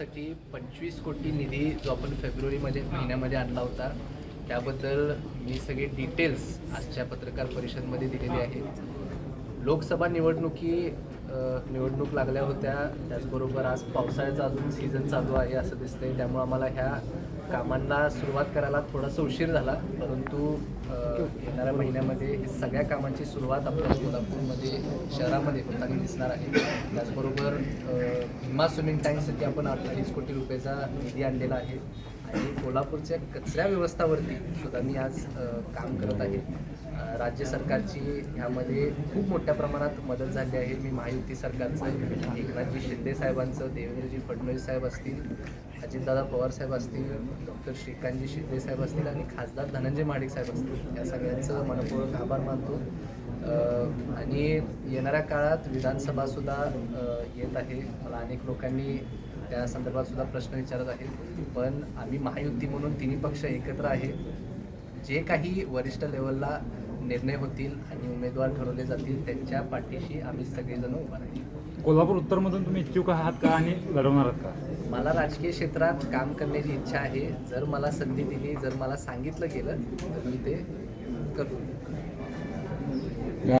विकासासाठी पंचवीस कोटी निधी जो आपण फेब्रुवारीमध्ये महिन्यामध्ये आणला होता त्याबद्दल मी सगळे डिटेल्स आजच्या पत्रकार परिषदमध्ये दिलेली आहे लोकसभा निवडणुकी निवडणूक लागल्या होत्या त्याचबरोबर आज पावसाळ्याचा अजून सीझन चालू आहे असं दिसतंय. त्यामुळे आम्हाला ह्या कामांना सुरुवात करायला थोडासा उशीर झाला परंतु येणाऱ्या महिन्यामध्ये सगळ्या कामांची सुरुवात आपल्या कोल्हापूरमध्ये शहरामध्ये होताना दिसणार आहे. त्याचबरोबर भीमा स्विमिंग टँकसाठी आपण अठ्ठावीस कोटी रुपयाचा निधी आणलेला आहे. आणि कोल्हापूरच्या कचऱ्या व्यवस्थावरती सुद्धा मी आज काम करत आहे. राज्य सरकारची ह्यामध्ये खूप मोठ्या प्रमाणात मदत झाली आहे. मी महायुती सरकारचं एकनाथजी शिंदे साहेबांचं देवेंद्रजी फडणवीस साहेब असतील अजितदादा पवार साहेब असतील डॉक्टर श्रीकांतजी शिंदे साहेब असतील आणि खासदार धनंजय महाडिक साहेब असतील या सगळ्यांचं मनपूर्वक आभार मानतो. आणि येणाऱ्या काळात विधानसभासुद्धा येत आहे. मला अनेक लोकांनी त्या संदर्भात सुद्धा प्रश्न विचारत आहेत. पण आम्ही महायुती म्हणून तिन्ही पक्ष एकत्र आहे. जे काही वरिष्ठ लेवलला निर्णय होतील आणि उमेदवार ठरवले जातील त्यांच्या पाठीशी आम्ही सगळेजण उभा राहील कोल्हापूर उत्तरमधून तुम्ही इच्छुक आहात का आणि लढवणार आहात का? मला राजकीय क्षेत्रात काम करण्याची इच्छा आहे. जर मला संधी दिली जर मला सांगितलं गेलं तर मी ते করুন